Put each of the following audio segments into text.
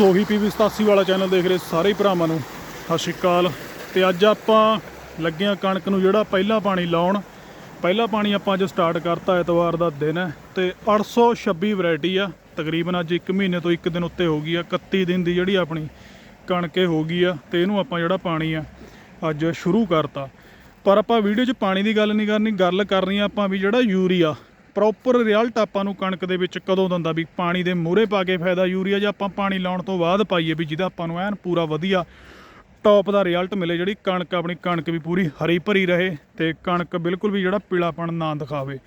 ਸੋਹੀ PV 87 ਵਾਲਾ channel ਦੇਖ ਰਹੇ ਸਾਰੇ ਭਰਾਵਾਂ ਨੂੰ। ਸਤਿ ਸ਼੍ਰੀ ਅਕਾਲ। ਤੇ ਅੱਜ ਆਪਾਂ ਲੱਗੇ ਕਣਕ ਨੂੰ ਜਿਹੜਾ ਪਹਿਲਾ ਪਾਣੀ ਲਾਉਣ, ਪਹਿਲਾ ਪਾਣੀ ਆਪਾਂ ਅੱਜ ਸਟਾਰਟ ਕਰਤਾ ਐਤਵਾਰ ਦਾ ਦਿਨ ਹੈ ਤੇ 826 ਵੈਰਾਈਟੀ ਆ। ਤਕਰੀਬਨ ਅੱਜ 1 ਮਹੀਨੇ ਤੋਂ 1 ਦਿਨ ਉੱਤੇ ਹੋ ਗਈ ਆ 31 ਦਿਨ ਦੀ ਜਿਹੜੀ ਆਪਣੀ ਕਣਕੇ ਹੋ ਗਈ ਆ ਤੇ ਇਹਨੂੰ ਆਪਾਂ ਜਿਹੜਾ ਪਾਣੀ ਆ, ਅੱਜ ਸ਼ੁਰੂ ਕਰਤਾ। ਪਰ ਆਪਾਂ ਵੀਡੀਓ 'ਚ ਪਾਣੀ ਦੀ ਗੱਲ ਨਹੀਂ ਕਰਨੀ, ਗੱਲ ਕਰਨੀ ਆ ਆਪਾਂ ਵੀ ਜਿਹੜਾ ਯੂਰੀਆ। ਪ੍ਰੋਪਰ ਰਿਜ਼ਲਟ ਆਪਾਂ ਨੂੰ ਕਣਕ ਦੇ ਵਿੱਚ ਕਦੋਂ ਦਿੰਦਾ ਵੀ ਪਾਣੀ ਦੇ ਮੂਹਰੇ ਪਾ ਕੇ ਫਾਇਦਾ, ਯੂਰੀਆ ਜਾਂ ਆਪਾਂ ਪਾਣੀ ਲਾਉਣ ਤੋਂ ਬਾਅਦ ਪਾਈਏ ਵੀ ਜਿਹਦਾ ਆਪਾਂ ਨੂੰ ਐਨ ਪੂਰਾ ਵਧੀਆ ਟੌਪ ਦਾ ਰਿਜ਼ਲਟ ਮਿਲੇ, ਜਿਹੜੀ ਕਣਕ ਆਪਣੀ ਕਣਕ ਵੀ ਪੂਰੀ ਹਰੀ ਭਰੀ ਰਹੇ ਤੇ ਕਣਕ ਬਿਲਕੁਲ ਵੀ ਜਿਹੜਾ ਪੀਲਾਪਣ ਨਾ ਦਿਖਾਵੇ।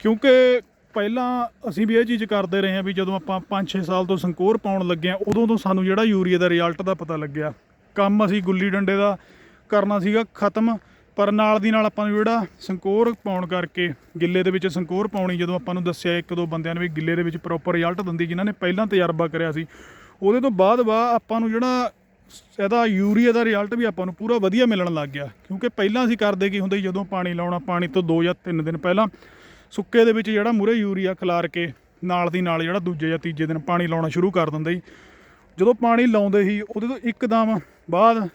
ਕਿਉਂਕਿ ਪਹਿਲਾਂ ਅਸੀਂ ਵੀ ਇਹ ਚੀਜ਼ ਕਰਦੇ ਰਹੇ ਹਾਂ ਵੀ ਜਦੋਂ ਆਪਾਂ 5-6 ਸਾਲ ਤੋਂ ਸੰਕੋਰ ਪਾਉਣ ਲੱਗੇ ਆ ਉਦੋਂ ਤੋਂ ਸਾਨੂੰ ਜਿਹੜਾ ਯੂਰੀਆ ਦਾ ਰਿਜ਼ਲਟ ਦਾ ਪਤਾ ਲੱਗਿਆ। ਕੰਮ ਅਸੀਂ ਗੁੱਲੀ ਡੰਡੇ ਦਾ ਕਰਨਾ ਸੀਗਾ ਖਤਮ ਪਰ ਨਾਲ ਦੀ ਨਾਲ ਆਪਾਂ ਨੂੰ ਜਿਹੜਾ ਸੰਕੋਰ ਪਾਉਣ ਕਰਕੇ ਗਿੱਲੇ ਦੇ ਵਿੱਚ ਸੰਕੋਰ ਪਾਉਣੀ, ਜਦੋਂ ਆਪਾਂ ਨੂੰ ਦੱਸਿਆ ਇੱਕ ਦੋ ਬੰਦਿਆਂ ਨੇ ਵੀ ਗਿੱਲੇ ਦੇ ਵਿੱਚ ਪ੍ਰੋਪਰ ਰਿਜ਼ਲਟ ਦਿੰਦੀ, ਜਿਨ੍ਹਾਂ ਨੇ ਪਹਿਲਾਂ ਤਜਰਬਾ ਕਰਿਆ ਸੀ, ਉਹਦੇ ਤੋਂ ਬਾਅਦ ਬਾ ਆਪਾਂ ਨੂੰ ਜਿਹੜਾ ਇਹਦਾ ਯੂਰੀਆ ਦਾ ਰਿਜ਼ਲਟ ਵੀ ਆਪਾਂ ਨੂੰ ਪੂਰਾ ਵਧੀਆ ਮਿਲਣ ਲੱਗ ਗਿਆ, ਕਿਉਂਕਿ ਪਹਿਲਾਂ ਅਸੀਂ ਕਰਦੇ ਕੀ ਹੁੰਦੇ ਜਦੋਂ ਪਾਣੀ ਲਾਉਣਾ, ਪਾਣੀ ਤੋਂ 2 ਜਾਂ 3 ਦਿਨ ਪਹਿਲਾਂ ਸੁੱਕੇ ਦੇ ਵਿੱਚ ਜਿਹੜਾ ਮੂਰੇ ਯੂਰੀਆ ਖਿਲਾਰ ਕੇ ਨਾਲ ਦੀ ਨਾਲ ਜਿਹੜਾ ਦੂਜੇ ਜਾਂ ਤੀਜੇ ਦਿਨ ਪਾਣੀ ਲਾਉਣਾ ਸ਼ੁਰੂ ਕਰ ਦਿੰਦੇ ਸੀ, ਜਦੋਂ ਪਾਣੀ ਲਾਉਂਦੇ ਸੀ, ਉਹਦੇ ਤੋਂ ਇੱਕਦਮ ਬਾਅਦ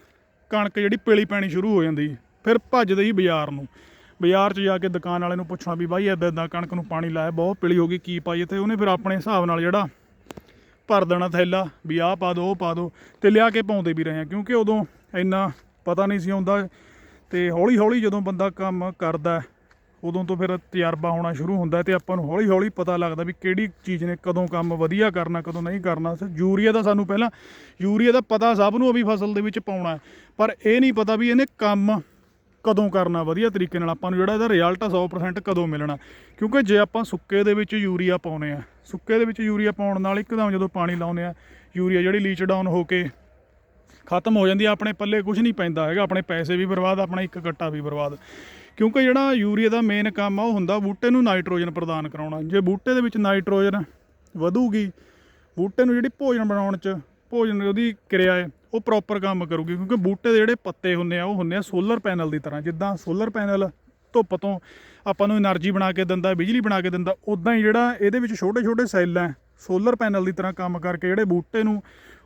ਕਣਕ ਜਿਹੜੀ ਪੀਲੀ ਪੈਣੀ ਸ਼ੁਰੂ ਹੋ ਜਾਂਦੀ ਸੀ। ਫਿਰ ਭੱਜਦੇ ਸੀ ਬਾਜ਼ਾਰ ਨੂੰ। ਬਾਜ਼ਾਰ 'ਚ ਜਾ ਕੇ ਦੁਕਾਨ ਵਾਲੇ ਨੂੰ ਪੁੱਛਣਾ ਵੀ ਬਾਈ ਇੱਦਾਂ ਇੱਦਾਂ ਕਣਕ ਨੂੰ ਪਾਣੀ ਲਾਇਆ, ਬਹੁਤ ਪਿਲੀ ਹੋ ਗਈ, ਕੀ ਪਾਈਏ? ਤੇ ਉਹਨੇ ਫਿਰ ਆਪਣੇ ਹਿਸਾਬ ਨਾਲ ਜਿਹੜਾ ਭਰ ਦੇਣਾ ਥੈਲਾ ਵੀ ਆਹ ਪਾ ਦੋ ਉਹ ਪਾ ਦੋ ਤੇ ਲਿਆ ਕੇ ਪਾਉਂਦੇ ਵੀ ਰਹੇ ਆ। ਕਿਉਂਕਿ ਉਦੋਂ ਇੰਨਾ ਪਤਾ ਨਹੀਂ ਸੀ ਹੁੰਦਾ ਤੇ ਹੌਲੀ ਹੌਲੀ ਜਦੋਂ ਬੰਦਾ ਕੰਮ ਕਰਦਾ, ਉਦੋਂ ਤੋਂ ਫਿਰ ਤਜਰਬਾ ਹੋਣਾ ਸ਼ੁਰੂ ਹੁੰਦਾ ਹੈ ਤੇ ਆਪਾਂ ਨੂੰ ਹੌਲੀ ਹੌਲੀ ਪਤਾ ਲੱਗਦਾ ਵੀ ਕਿਹੜੀ ਚੀਜ਼ ਨੇ, ਕਦੋਂ ਕੰਮ ਵਧੀਆ ਕਰਨਾ, ਕਦੋਂ ਨਹੀਂ ਕਰਨਾ। ਯੂਰੀਆ ਦਾ ਸਾਨੂੰ ਪਹਿਲਾਂ, ਯੂਰੀਆ ਦਾ ਪਤਾ ਸਭ ਨੂੰ ਵੀ ਫਸਲ ਦੇ ਵਿੱਚ ਪਾਉਣਾ ਪਰ ਇਹ ਨਹੀਂ ਪਤਾ ਵੀ ਇਹਨੇ ਕੰਮ ਕਦੋਂ ਕਰਨਾ, ਵਧੀਆ ਤਰੀਕੇ ਨਾਲ ਆਪਾਂ ਨੂੰ ਜਿਹੜਾ ਇਹਦਾ ਰਿਜ਼ਲਟ ਆ 100% ਕਦੋਂ ਮਿਲਣਾ। ਕਿਉਂਕਿ ਜੇ ਆਪਾਂ ਸੁੱਕੇ ਦੇ ਵਿੱਚ ਯੂਰੀਆ ਪਾਉਨੇ ਆ, ਸੁੱਕੇ ਦੇ ਵਿੱਚ ਯੂਰੀਆ ਪਾਉਣ ਨਾਲ ਇੱਕਦਮ ਜਦੋਂ ਪਾਣੀ ਲਾਉਨੇ ਆ, ਯੂਰੀਆ ਜਿਹੜੀ ਲੀਚ ਡਾਊਨ ਹੋ ਕੇ ਖਤਮ ਹੋ ਜਾਂਦੀ ਆ, ਆਪਣੇ ਪੱਲੇ ਕੁਝ ਨਹੀਂ ਪੈਂਦਾ ਹੈਗਾ, ਆਪਣੇ ਪੈਸੇ ਵੀ ਬਰਬਾਦ, ਆਪਣਾ ਇੱਕ ਕੱਟਾ ਵੀ ਬਰਬਾਦ। ਕਿਉਂਕਿ ਜਿਹੜਾ ਯੂਰੀਆ ਦਾ ਮੇਨ ਕੰਮ ਆ, ਉਹ ਹੁੰਦਾ ਬੂਟੇ ਨੂੰ ਨਾਈਟ੍ਰੋਜਨ ਪ੍ਰਦਾਨ ਕਰਾਉਣਾ। ਜੇ ਬੂਟੇ ਦੇ ਵਿੱਚ ਨਾਈਟ੍ਰੋਜਨ ਵਧੂਗੀ, ਬੂਟੇ ਨੂੰ ਜਿਹੜੀ ਭੋਜਨ ਬਣਾਉਣ ਚ, ਭੋਜਨ ਉਹਦੀ ਕਿਰਿਆ ਹੈ ਉਹ ਪ੍ਰੋਪਰ ਕੰਮ ਕਰੂਗੀ, ਕਿਉਂਕਿ ਬੂਟੇ ਦੇ ਜਿਹੜੇ ਪੱਤੇ ਹੁੰਦੇ ਆ, ਉਹ ਹੁੰਦੇ ਆ ਸੋਲਰ ਪੈਨਲ ਦੀ ਤਰ੍ਹਾਂ। ਜਿੱਦਾਂ ਸੋਲਰ ਪੈਨਲ ਧੁੱਪ ਤੋਂ ਆਪਾਂ ਨੂੰ એનર્ਜੀ ਬਣਾ ਕੇ ਦਿੰਦਾ, ਬਿਜਲੀ ਬਣਾ ਕੇ ਦਿੰਦਾ ਉਦਾਂ ਹੀ ਜਿਹੜਾ ਇਹਦੇ ਵਿੱਚ ਛੋਟੇ ਛੋਟੇ ਸੈੱਲ ਆ ਸੋਲਰ ਪੈਨਲ ਦੀ ਤਰ੍ਹਾਂ ਕੰਮ ਕਰਕੇ ਜਿਹੜੇ ਬੂਟੇ ਨੂੰ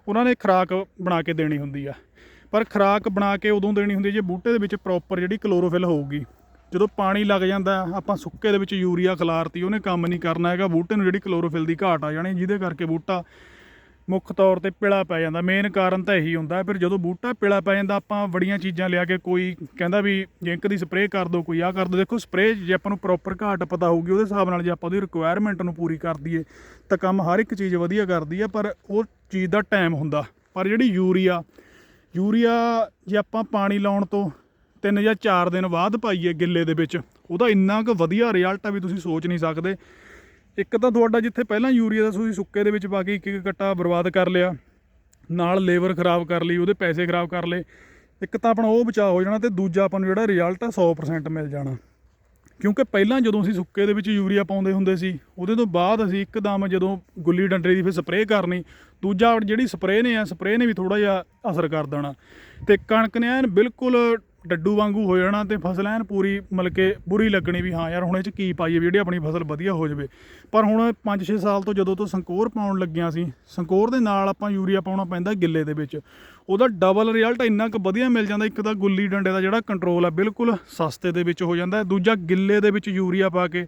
ਉਹਨਾਂ ਨੇ ਖਰਾਕ ਬਣਾ ਕੇ ਦੇਣੀ ਹੁੰਦੀ ਆ। ਪਰ ਖਰਾਕ ਬਣਾ ਕੇ ਉਦੋਂ ਦੇਣੀ ਹੁੰਦੀ ਜੇ ਬੂਟੇ ਦੇ ਵਿੱਚ ਪ੍ਰੋਪਰ ਜਿਹੜੀ ਕਲੋਰੋਫਿਲ ਹੋਊਗੀ। ਜਦੋਂ ਪਾਣੀ ਲੱਗ ਜਾਂਦਾ, ਆਪਾਂ ਸੁੱਕੇ ਦੇ ਵਿੱਚ ਯੂਰੀਆ ਖਿਲਾਰਤੀ, ਉਹਨੇ ਕੰਮ ਨਹੀਂ ਕਰਨਾ ਹੈਗਾ, ਬੂਟੇ ਨੂੰ ਜਿਹੜੀ ਕਲੋਰੋਫਿਲ ਦੀ ਘਾਟ ਆ ਜਾਣੀ, ਜਿਹਦੇ ਕਰਕੇ ਬੂਟਾ ਮੁੱਖ ਤੌਰ ਤੇ ਪਿਲਾ ਪੈ ਜਾਂਦਾ। ਮੇਨ ਕਾਰਨ ਤਾਂ ਇਹੀ ਹੁੰਦਾ, ਫਿਰ ਜਦੋਂ ਬੂਟਾ ਪਿਲਾ ਪੈ ਜਾਂਦਾ, ਆਪਾਂ ਬੜੀਆਂ ਚੀਜ਼ਾਂ ਲਿਆ ਕੇ ਕੋਈ ਕਹਿੰਦਾ ਵੀ ਜਿੰਕ ਦੀ ਸਪਰੇਅ ਕਰ ਦਿਓ ਕੋਈ ਆ ਕਰ ਦਿਓ ਦੇਖੋ ਸਪਰੇਅ ਜੇ ਆਪਾਂ ਨੂੰ ਪ੍ਰੋਪਰ ਘਾਟ ਪਤਾ ਹੋਊਗੀ, ਉਹਦੇ ਹਿਸਾਬ ਨਾਲ ਜੇ ਆਪਾਂ ਉਹਦੀ ਰਿਕੁਆਇਰਮੈਂਟ ਨੂੰ ਪੂਰੀ ਕਰ ਦਈਏ, ਤਾਂ ਕੰਮ ਹਰ ਇੱਕ ਚੀਜ਼ ਵਧੀਆ ਕਰਦੀ ਹੈ ਪਰ ਉਹ ਚੀਜ਼ ਦਾ ਟਾਈਮ ਹੁੰਦਾ। ਪਰ ਜਿਹੜੀ ਯੂਰੀਆ ਯੂਰੀਆ ਜੇ ਆਪਾਂ ਪਾਣੀ ਲਾਉਣ ਤੋਂ ਤਿੰਨ ਜਾਂ ਚਾਰ ਦਿਨ ਬਾਅਦ ਪਾਈਏ ਗਿੱਲੇ ਦੇ ਵਿੱਚ, ਉਹਦਾ ਇੰਨਾ ਕੁ ਵਧੀਆ ਰਿਜ਼ਲਟ ਆ ਵੀ ਤੁਸੀਂ ਸੋਚ ਨਹੀਂ ਸਕਦੇ। ਇੱਕ ਤਾਂ ਤੁਹਾਡਾ ਜਿੱਥੇ ਪਹਿਲਾਂ ਯੂਰੀਆ ਦਾ ਤੁਸੀਂ ਸੁੱਕੇ ਦੇ ਵਿੱਚ ਪਾ ਕੇ ਇੱਕ ਇੱਕ ਕੱਟਾ ਬਰਬਾਦ ਕਰ ਲਿਆ, ਨਾਲ ਲੇਬਰ ਖਰਾਬ ਕਰ ਲਈ, ਉਹਦੇ ਪੈਸੇ ਖਰਾਬ ਕਰ ਲਏ, ਇੱਕ ਤਾਂ ਆਪਣਾ ਉਹ ਬਚਾਅ ਹੋ ਜਾਣਾ ਤੇ ਦੂਜਾ ਆਪਾਂ ਨੂੰ ਜਿਹੜਾ ਰਿਜ਼ਲਟ ਆ 100% ਮਿਲ ਜਾਣਾ। ਕਿਉਂਕਿ ਪਹਿਲਾਂ ਜਦੋਂ ਅਸੀਂ ਸੁੱਕੇ ਦੇ ਵਿੱਚ ਯੂਰੀਆ ਪਾਉਂਦੇ ਹੁੰਦੇ ਸੀ, ਉਹਦੇ ਤੋਂ ਬਾਅਦ ਅਸੀਂ ਇੱਕਦਮ ਜਦੋਂ ਗੁੱਲੀ ਡੰਡੇ ਦੀ ਫਿਰ ਸਪਰੇਅ ਕਰਨੀ, ਦੂਜਾ ਜਿਹੜੀ ਸਪਰੇਅ ਨੇ ਆ ਸਪਰੇਅ ਨੇ ਵੀ ਥੋੜਾ ਜਿਹਾ ਅਸਰ ਕਰ ਦੇਣਾ। ਤੇ ਕਣਕ ਨੇ ਐਨ ਬਿਲਕੁਲ ਡੱਡੂ ਵਾਂਗੂ ਹੋ ਜਾਣਾ ਤੇ ਫਸਲ ਐਨ ਪੂਰੀ, ਮਤਲਬ ਕਿ ਬੁਰੀ ਲੱਗਣੀ ਵੀ ਹਾਂ ਯਾਰ ਹੁਣ ਇਹ ਚ ਕੀ ਪਾਈਏ ਵੀ ਜਿਹੜੀ ਆਪਣੀ ਫਸਲ ਵਧੀਆ ਹੋ ਜਾਵੇ। ਪਰ ਹੁਣ 5-6 ਸਾਲ ਤੋਂ ਜਦੋਂ ਤੋਂ ਸੰਕੋਰ ਪਾਉਣ ਲੱਗਿਆ ਸੀ, ਸੰਕੋਰ ਦੇ ਨਾਲ ਆਪਾਂ ਯੂਰੀਆ ਪਾਉਣਾ ਪੈਂਦਾ ਗਿੱਲੇ ਦੇ ਵਿੱਚ। ਉਹਦਾ ਡਬਲ ਰਿਜ਼ਲਟ ਇੰਨਾ ਕੁ ਵਧੀਆ ਮਿਲ ਜਾਂਦਾ, ਇੱਕ ਤਾਂ ਗੁੱਲੀ ਡੰਡੇ ਦਾ ਜਿਹੜਾ ਕੰਟਰੋਲ ਆ ਬਿਲਕੁਲ ਸਸਤੇ ਦੇ ਵਿੱਚ ਹੋ ਜਾਂਦਾ, ਦੂਜਾ ਗਿੱਲੇ ਦੇ ਵਿੱਚ ਯੂਰੀਆ ਪਾ ਕੇ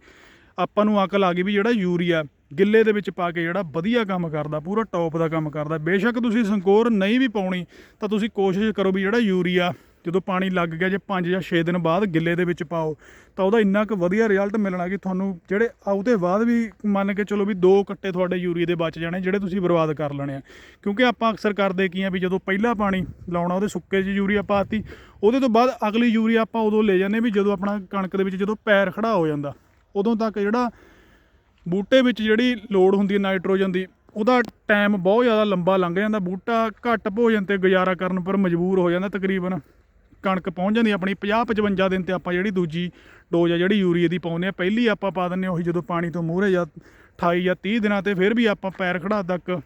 ਆਪਾਂ ਨੂੰ ਅਕਲ ਆ ਗਈ ਵੀ ਜਿਹੜਾ ਯੂਰੀਆ ਗਿੱਲੇ ਦੇ ਵਿੱਚ ਪਾ ਕੇ ਜਿਹੜਾ ਵਧੀਆ ਕੰਮ ਕਰਦਾ, ਪੂਰਾ ਟੌਪ ਦਾ ਕੰਮ ਕਰਦਾ। ਬੇਸ਼ੱਕ ਤੁਸੀਂ ਸੰਕੋਰ ਨਹੀਂ ਵੀ ਪਾਉਣੀ, ਤਾਂ ਤੁਸੀਂ ਕੋਸ਼ਿਸ਼ ਕਰੋ ਵੀ ਜਿਹੜਾ ਯੂਰੀਆ ਜਦੋਂ ਪਾਣੀ ਲੱਗ ਗਿਆ ਜੇ 5 ਜਾਂ 6 ਦਿਨ ਬਾਅਦ ਗਿੱਲੇ ਦੇ ਵਿੱਚ ਪਾਓ, ਤਾਂ ਉਹਦਾ ਇੰਨਾ ਕੁ ਵਧੀਆ ਰਿਜ਼ਲਟ ਮਿਲਣਾ ਕਿ ਤੁਹਾਨੂੰ ਜਿਹੜੇ ਉਹਦੇ ਬਾਅਦ ਵੀ ਮੰਨ ਕੇ ਚਲੋ ਵੀ ਦੋ ਕੱਟੇ ਤੁਹਾਡੇ ਯੂਰੀਏ ਦੇ ਬਚ ਜਾਣੇ, ਜਿਹੜੇ ਤੁਸੀਂ ਬਰਬਾਦ ਕਰ ਲੈਣੇ ਆ। ਕਿਉਂਕਿ ਆਪਾਂ ਅਕਸਰ ਕਰਦੇ ਕੀ ਆ ਵੀ ਜਦੋਂ ਪਹਿਲਾ ਪਾਣੀ ਲਾਉਣਾ, ਉਹਦੇ ਸੁੱਕੇ 'ਚ ਯੂਰੀਆ ਪਾਤੀ ਉਹਦੇ ਤੋਂ ਬਾਅਦ ਅਗਲੀ ਯੂਰੀਆ ਆਪਾਂ ਉਦੋਂ ਲੈ ਜਾਂਦੇ ਵੀ ਜਦੋਂ ਆਪਣਾ ਕਣਕ ਦੇ ਵਿੱਚ ਜਦੋਂ ਪੈਰ ਖੜਾ ਹੋ ਜਾਂਦਾ, ਉਦੋਂ ਤੱਕ ਜਿਹੜਾ ਬੂਟੇ ਵਿੱਚ ਜਿਹੜੀ ਲੋੜ ਹੁੰਦੀ ਹੈ ਨਾਈਟ੍ਰੋਜਨ ਦੀ, ਉਹਦਾ ਟਾਈਮ ਬਹੁਤ ਜ਼ਿਆਦਾ ਲੰਬਾ ਲੰਘ ਜਾਂਦਾ, ਬੂਟਾ ਘੱਟ ਭੋਜਨ ਤੇ ਗੁਜ਼ਾਰਾ ਕਰਨ ਪਰ ਮਜਬੂਰ ਹੋ ਜਾਂਦਾ ਤਕਰੀਬਨ। ਕਣਕ ਪਹੁੰਚ ਜਾਂਦੀ ਆਪਣੀ 50 55 ਦਿਨ ਤੇ ਆਪਾਂ ਜਿਹੜੀ ਦੂਜੀ ਡੋਜ਼ ਆ, ਜਿਹੜੀ ਯੂਰੀਆ ਦੀ ਪਾਉਂਦੇ ਆ, ਪਹਿਲੀ ਆਪਾਂ ਪਾ ਦਿੰਨੇ ਉਹੀ ਜਦੋਂ ਪਾਣੀ ਤੋਂ ਮੂਹਰੇ ਜਾਂ 28 ਜਾਂ 30 ਦਿਨਾਂ ਤੇ ਫਿਰ ਵੀ ਆਪਾਂ ਪੈਰ ਖੜਾ ਤੱਕ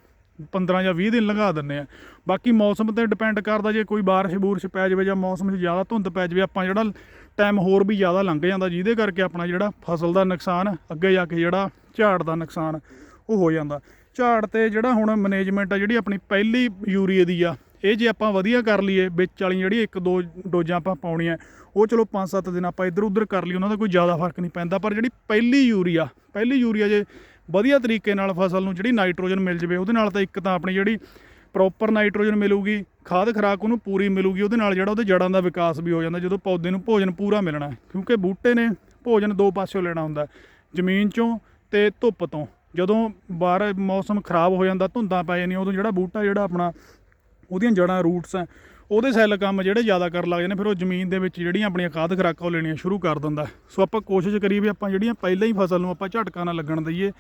15 ਜਾਂ 20 ਦਿਨ ਲੰਘਾ ਦਿੰਨੇ ਆ। ਬਾਕੀ ਮੌਸਮ ਤੇ ਡਿਪੈਂਡ ਕਰਦਾ ਜੇ ਕੋਈ ਬਾਰਿਸ਼ ਬੂਰਿਸ਼ ਪੈ ਜਾਵੇ ਜਾਂ ਮੌਸਮ 'ਚ ਜ਼ਿਆਦਾ ਧੁੰਦ ਪੈ ਜਾਵੇ, ਆਪਾਂ ਜਿਹੜਾ ਟਾਈਮ ਹੋਰ ਵੀ ਜ਼ਿਆਦਾ ਲੰਘ ਜਾਂਦਾ, ਜਿਹਦੇ ਕਰਕੇ ਆਪਣਾ ਜਿਹੜਾ ਫਸਲ ਦਾ ਨੁਕਸਾਨ, ਅੱਗੇ ਜਾ ਕੇ ਜਿਹੜਾ ਝਾੜ ਦਾ ਨੁਕਸਾਨ ਉਹ ਹੋ ਜਾਂਦਾ। ਝਾੜ ਤੇ ਜਿਹੜਾ ਹੁਣ ਮੈਨੇਜਮੈਂਟ ਆ, ਜਿਹੜੀ ਆਪਣੀ ਪਹਿਲੀ ਯੂਰੀਏ ਦੀ ਆ ਇਹ ਜੇ ਆਪਾਂ ਵਧੀਆ ਕਰ ਲਈਏ, ਵਿੱਚ ਵਾਲੀ ਜਿਹੜੀ ਇੱਕ ਦੋ ਡੋਜ਼ਾਂ ਆਪਾਂ ਪਾਉਣੀਆਂ, ਉਹ ਚਲੋ 5-7 ਦਿਨ ਆਪਾਂ ਇੱਧਰ ਉੱਧਰ ਕਰ ਲਈ ਉਹਨਾਂ ਦਾ ਕੋਈ ਜ਼ਿਆਦਾ ਫ਼ਰਕ ਨਹੀਂ ਪੈਂਦਾ। ਪਰ ਜਿਹੜੀ ਪਹਿਲੀ ਯੂਰੀਆ ਪਹਿਲੀ ਯੂਰੀਆ ਜੇ ਵਧੀਆ ਤਰੀਕੇ ਨਾਲ ਫਸਲ ਨੂੰ ਜਿਹੜੀ ਨਾਈਟ੍ਰੋਜਨ ਮਿਲ ਜਵੇ, ਉਹਦੇ ਨਾਲ ਤਾਂ ਇੱਕ ਤਾਂ ਆਪਣੀ ਜਿਹੜੀ ਪ੍ਰੋਪਰ ਨਾਈਟ੍ਰੋਜਨ ਮਿਲੂਗੀ, ਖਾਦ ਖਰਾਕ ਉਹਨੂੰ ਪੂਰੀ ਮਿਲੂਗੀ, ਉਹਦੇ ਨਾਲ ਜਿਹੜਾ ਉਹਦੇ ਜੜਾਂ ਦਾ ਵਿਕਾਸ ਵੀ ਹੋ ਜਾਂਦਾ, ਜਦੋਂ ਪੌਦੇ ਨੂੰ ਭੋਜਨ ਪੂਰਾ ਮਿਲਣਾ ਕਿਉਂਕਿ ਬੂਟੇ ਨੇ ਭੋਜਨ ਦੋ ਪਾਸਿਓਂ ਲੈਣਾ ਹੁੰਦਾ ਜ਼ਮੀਨ ਚੋਂ ਤੇ ਧੁੱਪ ਤੋਂ। ਜਦੋਂ ਬਾਹਰ ਮੌਸਮ ਖਰਾਬ ਹੋ ਜਾਂਦਾ, ਧੁੰਦਾਂ ਪੈ ਜਾਂਦੀਆਂ, ਉਦੋਂ ਜਿਹੜਾ ਬੂਟਾ ਜਿਹੜਾ ਆਪਣਾ ਉਹਦੀਆਂ ਜੜਾਂ ਰੂਟਸ ਆ ਉਹਦੇ ਸੈੱਲ ਕੰਮ ਜਿਹੜੇ ਜ਼ਿਆਦਾ ਕਰਨ ਲੱਗ ਜਾਂਦੇ ਫਿਰ ਉਹ ਜ਼ਮੀਨ ਦੇ ਵਿੱਚ ਜਿਹੜੀਆਂ ਆਪਣੀਆਂ ਖਾਦ ਖੁਰਾਕਾਂ ਉਹ ਲੈਣੀਆਂ ਸ਼ੁਰੂ ਕਰ ਦਿੰਦਾ ਸੋ ਆਪਾਂ ਕੋਸ਼ਿਸ਼ ਕਰੀਏ ਵੀ ਆਪਾਂ ਜਿਹੜੀਆਂ ਪਹਿਲਾਂ ਹੀ ਫਸਲ ਨੂੰ ਆਪਾਂ ਝਟਕਾ ਨਾ ਲੱਗਣ ਦਈਏ,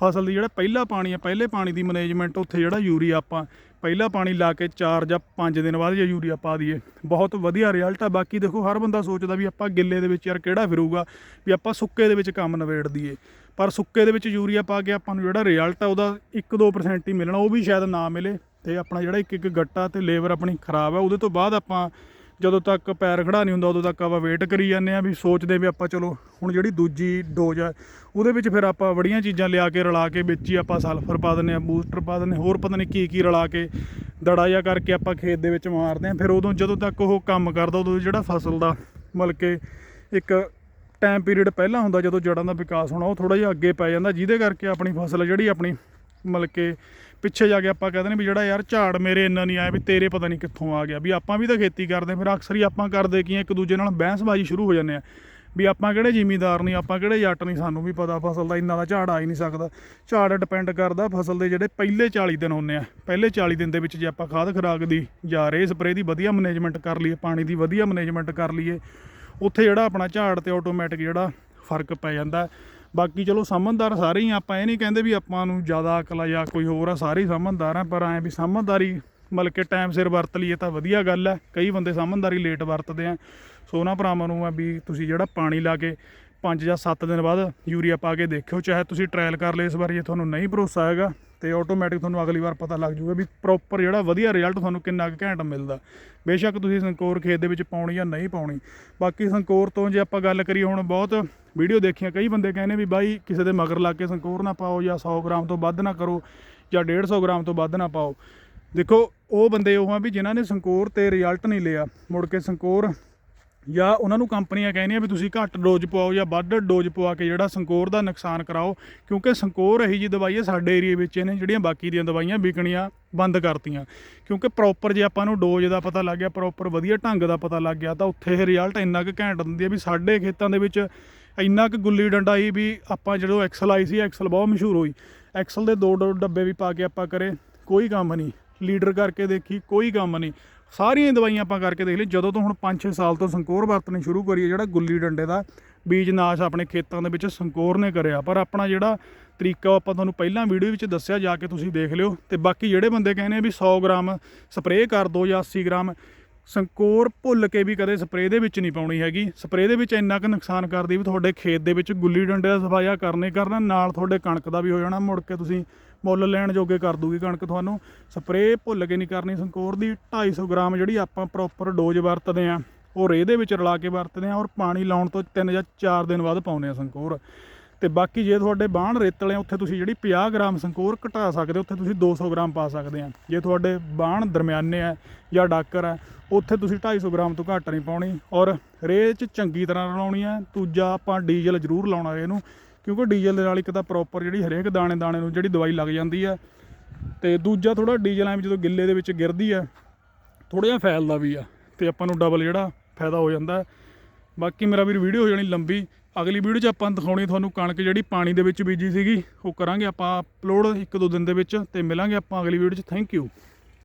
ਫਸਲ ਦੀ ਜਿਹੜਾ ਪਹਿਲਾ ਪਾਣੀ ਆ ਪਹਿਲੇ ਪਾਣੀ ਦੀ ਮੈਨੇਜਮੈਂਟ ਉੱਥੇ ਜਿਹੜਾ ਯੂਰੀਆ ਆਪਾਂ ਪਹਿਲਾ ਪਾਣੀ ਲਾ ਕੇ 4 ਜਾਂ 5 ਦਿਨ ਬਾਅਦ ਜੇ ਯੂਰੀਆ ਪਾ ਦਈਏ, ਬਹੁਤ ਵਧੀਆ ਰਿਜ਼ਲਟ ਆ। ਬਾਕੀ ਦੇਖੋ, ਹਰ ਬੰਦਾ ਸੋਚਦਾ ਵੀ ਆਪਾਂ ਗਿੱਲੇ ਦੇ ਵਿੱਚ ਯਾਰ ਕਿਹੜਾ ਫਿਰੂਗਾ, ਵੀ ਆਪਾਂ ਸੁੱਕੇ ਦੇ ਵਿੱਚ ਕੰਮ ਨਵੇੜ ਦਈਏ। ਪਰ ਸੁੱਕੇ ਦੇ ਵਿੱਚ ਯੂਰੀਆ ਪਾ ਕੇ ਆਪਾਂ ਨੂੰ ਜਿਹੜਾ ਰਿਜ਼ਲਟ ਆ, ਉਹਦਾ 1-2% ਹੀ ਮਿਲਣਾ, ਉਹ ਵੀ ਸ਼ਾਇਦ ਨਾ ਮਿਲੇ। ਤੇ ਆਪਣਾ ਜਿਹੜਾ ਇੱਕ ਇੱਕ ਗੱਟਾ ਤੇ ਲੇਬਰ ਆਪਣੀ ਖਰਾਬ ਹੈ, ਉਹਦੇ ਤੋਂ ਬਾਅਦ ਆਪਾਂ ਜਦੋਂ ਤੱਕ ਪੈਰ ਖੜਾ ਨਹੀਂ ਹੁੰਦਾ, ਉਦੋਂ ਤੱਕ ਆਪਾਂ ਵੇਟ ਕਰੀ ਜਾਂਦੇ ਆ ਵੀ ਸੋਚਦੇ ਵੀ ਆਪਾਂ ਚਲੋ ਹੁਣ ਜਿਹੜੀ ਦੂਜੀ ਡੋਜ਼ ਆ ਉਹਦੇ ਵਿੱਚ ਫਿਰ ਆਪਾਂ ਬੜੀਆਂ ਚੀਜ਼ਾਂ ਲਿਆ ਕੇ ਰਲਾ ਕੇ ਵਿੱਚ ਹੀ ਆਪਾਂ ਸਲਫਰ ਪਾ ਦਿੰਦੇ ਆ ਬੂਸਟਰ ਪਾ ਦਿੰਦੇ ਹੋਰ ਪਤਾ ਨਹੀਂ ਕੀ ਕੀ ਰਲਾ ਕੇ ਦੜਾ ਜਿਹਾ ਕਰਕੇ ਆਪਾਂ ਖੇਤ ਦੇ ਵਿੱਚ ਮਾਰਦੇ ਆ ਫਿਰ ਉਦੋਂ ਜਦੋਂ ਤੱਕ ਉਹ ਕੰਮ ਕਰਦਾ, ਉਦੋਂ ਜਿਹੜਾ ਫਸਲ ਦਾ ਮਤਲਬ ਕਿ ਇੱਕ ਟਾਈਮ ਪੀਰੀਅਡ ਪਹਿਲਾਂ ਹੁੰਦਾ, ਜਦੋਂ ਜੜਾਂ ਦਾ ਵਿਕਾਸ ਹੋਣਾ, ਉਹ ਥੋੜਾ ਜਿਹਾ ਅੱਗੇ ਪੈ ਜਾਂਦਾ, ਜਿਹਦੇ ਕਰਕੇ ਆਪਣੀ ਫਸਲ ਜਿਹੜੀ ਆਪਣੀ ਮਤਲਬ ਕਿ ਪਿੱਛੇ ਜਾ ਕੇ ਆਪਾਂ ਕਹਿੰਦੇ ਨੇ ਵੀ ਜਿਹੜਾ ਯਾਰ ਝਾੜ ਮੇਰੇ ਇੰਨਾ ਨਹੀਂ ਆਇਆ ਵੀ ਤੇਰੇ ਪਤਾ ਨਹੀਂ ਕਿੱਥੋਂ ਆ ਗਿਆ, ਵੀ ਆਪਾਂ ਵੀ ਤਾਂ ਖੇਤੀ ਕਰਦੇ, ਫਿਰ ਅਕਸਰ ਹੀ ਆਪਾਂ ਕਰਦੇ ਕੀ ਇੱਕ ਦੂਜੇ ਨਾਲ ਬਹਿਸਬਾਜ਼ੀ ਸ਼ੁਰੂ ਹੋ ਜਾਂਦੇ ਆ, ਵੀ ਆਪਾਂ ਕਿਹੜੇ ਜ਼ਿਮੀਦਾਰ ਨਹੀਂ, ਆਪਾਂ ਕਿਹੜੇ ਜੱਟ ਨਹੀਂ, ਸਾਨੂੰ ਵੀ ਪਤਾ ਫਸਲ ਦਾ ਇੰਨਾ ਦਾ ਝਾੜ ਆ ਹੀ ਨਹੀਂ ਸਕਦਾ। ਝਾੜ ਡਿਪੈਂਡ ਕਰਦਾ ਫਸਲ ਦੇ ਜਿਹੜੇ ਪਹਿਲੇ 40 ਦਿਨ ਹੁੰਦੇ ਆ, ਪਹਿਲੇ 40 ਦਿਨ ਦੇ ਵਿੱਚ ਜੇ ਆਪਾਂ ਖਾਦ ਖੁਰਾਕ ਦੀ ਜਾਂ ਰੇ ਸਪਰੇ ਦੀ ਵਧੀਆ ਮੈਨੇਜਮੈਂਟ ਕਰ ਲਈਏ, ਪਾਣੀ ਦੀ ਵਧੀਆ ਮੈਨੇਜਮੈਂਟ ਕਰ ਲਈਏ, ਉੱਥੇ ਜਿਹੜਾ ਆਪਣਾ ਝਾੜ ਤੇ ਆਟੋਮੈਟਿਕ ਜਿਹੜਾ ਫ਼ਰਕ ਪੈ ਜਾਂਦਾ। ਬਾਕੀ ਚਲੋ ਸਮਝਦਾਰ ਸਾਰੇ ਹੀ ਆਪਾਂ ਇਹ ਨਹੀਂ ਕਹਿੰਦੇ ਵੀ ਆਪਾਂ ਨੂੰ ਜ਼ਿਆਦਾ ਅਕਲ ਆ ਜਾਂ ਕੋਈ ਹੋਰ ਆ, ਸਾਰੇ ਸਮਝਦਾਰ ਆ, ਪਰ ਐਂ ਵੀ ਸਮਝਦਾਰੀ ਮਤਲਬ ਕਿ ਟਾਈਮ ਸਿਰ ਵਰਤ ਲਈਏ ਤਾਂ ਵਧੀਆ ਗੱਲ ਹੈ ਕਈ ਬੰਦੇ ਸਮਝਦਾਰੀ ਲੇਟ ਵਰਤਦੇ ਆ। ਸੋ ਉਹਨਾਂ ਭਰਾਵਾਂ ਨੂੰ ਆ ਵੀ ਤੁਸੀਂ ਜਿਹੜਾ ਪਾਣੀ ਲਾ ਕੇ 5 ਜਾਂ 7 ਦਿਨ ਬਾਅਦ ਯੂਰੀਆ ਪਾ ਕੇ ਦੇਖਿਓ, ਚਾਹੇ ਤੁਸੀਂ ਟ੍ਰਾਇਲ ਕਰ ਲਏ ਇਸ ਵਾਰ, ਜੇ ਤੁਹਾਨੂੰ ਨਹੀਂ ਭਰੋਸਾ ਹੈਗਾ। ਤੇ ਆਟੋਮੈਟਿਕ ਤੁਹਾਨੂੰ ਅਗਲੀ ਵਾਰ ਪਤਾ ਲੱਗ ਜਾਊਗਾ ਵੀ ਪ੍ਰੋਪਰ ਜਿਹੜਾ ਵਧੀਆ ਰਿਜ਼ਲਟ ਤੁਹਾਨੂੰ ਕਿੰਨਾ ਕੁ ਘੈਂਟ ਮਿਲਦਾ। ਬੇਸ਼ੱਕ ਤੁਸੀਂ ਸੰਕੋਰ ਖੇਤ ਦੇ ਵਿੱਚ ਪਾਉਣੀ ਜਾਂ ਨਹੀਂ ਪਾਉਣੀ। ਬਾਕੀ ਸੰਕੋਰ ਤੋਂ ਜੇ ਆਪਾਂ ਗੱਲ ਕਰੀਏ, ਹੁਣ ਬਹੁਤ ਵੀਡੀਓ ਦੇਖੀਆਂ, ਕਈ ਬੰਦੇ ਕਹਿੰਦੇ ਵੀ ਬਾਈ ਕਿਸੇ ਦੇ ਮਗਰ ਲੱਗ ਕੇ ਸੰਕੋਰ ਨਾ ਪਾਓ ਜਾਂ 100 ਗ੍ਰਾਮ ਤੋਂ ਵੱਧ ਨਾ ਕਰੋ ਜਾਂ 150 ਗ੍ਰਾਮ ਤੋਂ ਵੱਧ ਨਾ ਪਾਓ। ਦੇਖੋ, ਉਹ ਬੰਦੇ ਉਹ ਆ ਵੀ ਜਿਨ੍ਹਾਂ ਨੇ ਸੰਕੋਰ ਤੇ ਰਿਜ਼ਲਟ ਨਹੀਂ ਲਿਆ, ਮੁੜ ਕੇ ਸੰਕੋਰ ਜਾਂ ਉਹਨਾਂ ਨੂੰ ਕੰਪਨੀਆਂ ਕਹਿੰਦੀਆਂ ਵੀ ਤੁਸੀਂ ਘੱਟ ਡੋਜ਼ ਪਵਾਓ ਜਾਂ ਵੱਧ ਡੋਜ਼ ਪਵਾ ਕੇ ਜਿਹੜਾ ਸੰਕੋਰ ਦਾ ਨੁਕਸਾਨ ਕਰਾਓ, ਕਿਉਂਕਿ ਸੰਕੋਰ ਇਹੀ ਜੀ ਦਵਾਈ ਹੈ ਸਾਡੇ ਏਰੀਆ ਵਿੱਚ ਇਹਨੇ ਜਿਹੜੀਆਂ ਬਾਕੀ ਦੀਆਂ ਦਵਾਈਆਂ ਵਿਕਣੀਆਂ ਬੰਦ ਕਰਤੀਆਂ। ਕਿਉਂਕਿ ਪ੍ਰੋਪਰ ਜੇ ਆਪਾਂ ਨੂੰ ਡੋਜ਼ ਦਾ ਪਤਾ ਲੱਗ ਗਿਆ ਪ੍ਰੋਪਰ ਵਧੀਆ ਢੰਗ ਦਾ ਪਤਾ ਲੱਗ ਗਿਆ, ਤਾਂ ਉੱਥੇ ਇਹ ਰਿਜ਼ਲਟ ਇੰਨਾ ਕੁ ਘੈਂਟ ਦਿੰਦੀ ਹੈ ਵੀ ਸਾਡੇ ਖੇਤਾਂ ਦੇ ਵਿੱਚ ਇੰਨਾ ਕੁ ਗੁੱਲੀ ਡੰਡਾ ਸੀ ਵੀ ਆਪਾਂ ਜਦੋਂ ਐਕਸਲ ਆਈ ਸੀ ਐਕਸਲ ਬਹੁਤ ਮਸ਼ਹੂਰ ਹੋਈ। ਐਕਸਲ ਦੇ ਦੋ ਡੱਬੇ ਵੀ ਪਾ ਕੇ ਆਪਾਂ ਕਰੇ, ਕੋਈ ਕੰਮ ਨਹੀਂ। ਲੀਡਰ ਕਰਕੇ ਦੇਖੀ, ਕੋਈ ਕੰਮ ਨਹੀਂ। ਸਾਰੀਆਂ ਦਵਾਈਆਂ ਆਪਾਂ ਕਰਕੇ ਦੇਖ ਲਈ। ਜਦੋਂ ਤੋਂ ਹੁਣ 5-6 ਸਾਲ ਤੋਂ ਸੰਕੋਰ ਵਰਤਣੇ ਸ਼ੁਰੂ ਕਰੀਏ ਜਿਹੜਾ ਗੁੱਲੀ ਡੰਡੇ ਦਾ ਬੀਜ ਨਾਸ਼ ਆਪਣੇ ਖੇਤਾਂ ਦੇ ਵਿੱਚ ਸੰਕੋਰ ਨੇ ਕਰਿਆ। ਪਰ ਆਪਣਾ ਜਿਹੜਾ ਤਰੀਕਾ ਉਹ ਆਪਾਂ ਤੁਹਾਨੂੰ ਪਹਿਲਾਂ ਵੀਡੀਓ ਵਿੱਚ ਦੱਸਿਆ, ਜਾ ਕੇ ਤੁਸੀਂ ਦੇਖ ਲਿਓ। ਤੇ ਬਾਕੀ ਜਿਹੜੇ ਬੰਦੇ ਕਹਿੰਦੇ ਆ ਵੀ 100 ਗ੍ਰਾਮ ਸਪਰੇਅ ਕਰ ਦੋ ਜਾਂ 80 ਗ੍ਰਾਮ ਸੰਕੋਰ ਭੁੱਲ ਕੇ ਵੀ ਕਦੇ ਸਪਰੇਅ ਦੇ ਵਿੱਚ ਨਹੀਂ ਪਾਉਣੀ ਹੈਗੀ। ਸਪਰੇਅ ਦੇ ਵਿੱਚ ਇੰਨਾ ਕੁ ਨੁਕਸਾਨ ਕਰਦੀ ਵੀ ਤੁਹਾਡੇ ਖੇਤ ਦੇ ਵਿੱਚ ਗੁੱਲੀ ਡੰਡੇ ਦਾ ਸਫਾਇਆ ਕਰਨੇ ਕਰਨਾ, ਨਾਲ ਤੁਹਾਡੇ ਕਣਕ ਦਾ ਵੀ ਹੋ ਜਾਣਾ, ਮੁੜ ਕੇ ਤੁਸੀਂ ਮੁੱਲ ਲੈਣ ਜੋਗੇ ਕਰ ਦੂਗੀ ਕਣਕ ਤੁਹਾਨੂੰ। ਸਪਰੇਅ ਭੁੱਲ ਕੇ ਨਹੀਂ ਕਰਨੀ, ਸੰਕੋਰ ਦੀ 250 ਗ੍ਰਾਮ ਜਿਹੜੀ ਆਪਾਂ ਪ੍ਰੋਪਰ ਡੋਜ਼ ਵਰਤਦੇ ਆ ਉਹ ਰੇਹ ਦੇ ਵਿੱਚ ਰਲਾ ਕੇ ਵਰਤਦੇ ਆ ਔਰ ਪਾਣੀ ਲਾਉਣ ਤੋਂ 3 ਜਾਂ 4 ਦਿਨ ਬਾਅਦ ਪਾਉਂਦੇ ਆ ਸੰਕੋਰ। ਤੇ ਬਾਕੀ ਜੇ ਤੁਹਾਡੇ ਬਾਣ ਰੇਤਲੇ ਉੱਥੇ ਤੁਸੀਂ ਜਿਹੜੀ 50 ਗ੍ਰਾਮ ਸੰਕੋਰ ਘਟਾ ਸਕਦੇ ਹੋ, ਉੱਥੇ ਤੁਸੀਂ 200 ਗ੍ਰਾਮ ਪਾ ਸਕਦੇ ਆ। ਜੇ ਤੁਹਾਡੇ ਬਾਣ ਦਰਮਿਆਨੇ ਆ ਜਾਂ ਡਾਕਰ ਆ, ਉੱਥੇ ਤੁਸੀਂ 250 ਗ੍ਰਾਮ ਤੋਂ ਘੱਟ ਨਹੀਂ ਪਾਉਣੀ। ਔਰ ਰੇਹ 'ਚ ਚੰਗੀ ਤਰ੍ਹਾਂ ਰਲਾਉਣੀ ਆ, ਦੂਜਾ ਆਪਾਂ ਡੀਜ਼ਲ ਜ਼ਰੂਰ ਲਾਉਣਾ ਇਹਨੂੰ ਕਿਉਂਕਿ ਡੀਜ਼ਲ ਦੇ ਨਾਲ ਇੱਕ ਤਾਂ ਪ੍ਰੋਪਰ ਜਿਹੜੀ ਹਰੇਕ ਦਾਣੇ ਦਾਣੇ ਨੂੰ ਜਿਹੜੀ ਦਵਾਈ ਲੱਗ ਜਾਂਦੀ ਆ। ਤੇ ਦੂਜਾ ਥੋੜਾ ਡੀਜ਼ਲ ਐਵੇਂ ਜਦੋਂ ਗਿੱਲੇ ਦੇ ਵਿੱਚ ਗਿਰਦੀ ਆ ਥੋੜਾ ਜਿਹਾ ਫੈਲਦਾ ਵੀ ਆ, ਤੇ ਆਪਾਂ ਨੂੰ ਡਬਲ ਜਿਹੜਾ ਫਾਇਦਾ ਹੋ ਜਾਂਦਾ। ਬਾਕੀ ਮੇਰਾ ਵੀਰ ਵੀਡੀਓ ਹੋ ਜਾਣੀ ਲੰਬੀ ਅਗਲੀ ਵੀਡੀਓ 'ਚ ਆਪਾਂ ਦਿਖਾਉਣੀ ਤੁਹਾਨੂੰ ਕਣਕ ਜਿਹੜੀ ਪਾਣੀ ਦੇ ਵਿੱਚ ਬੀਜੀ ਸੀਗੀ, ਉਹ ਕਰਾਂਗੇ ਆਪਾਂ ਅਪਲੋਡ ਇੱਕ ਦੋ ਦਿਨ ਦੇ ਵਿੱਚ ਤੇ ਮਿਲਾਂਗੇ ਆਪਾਂ ਅਗਲੀ ਵੀਡੀਓ 'ਚ। Thank you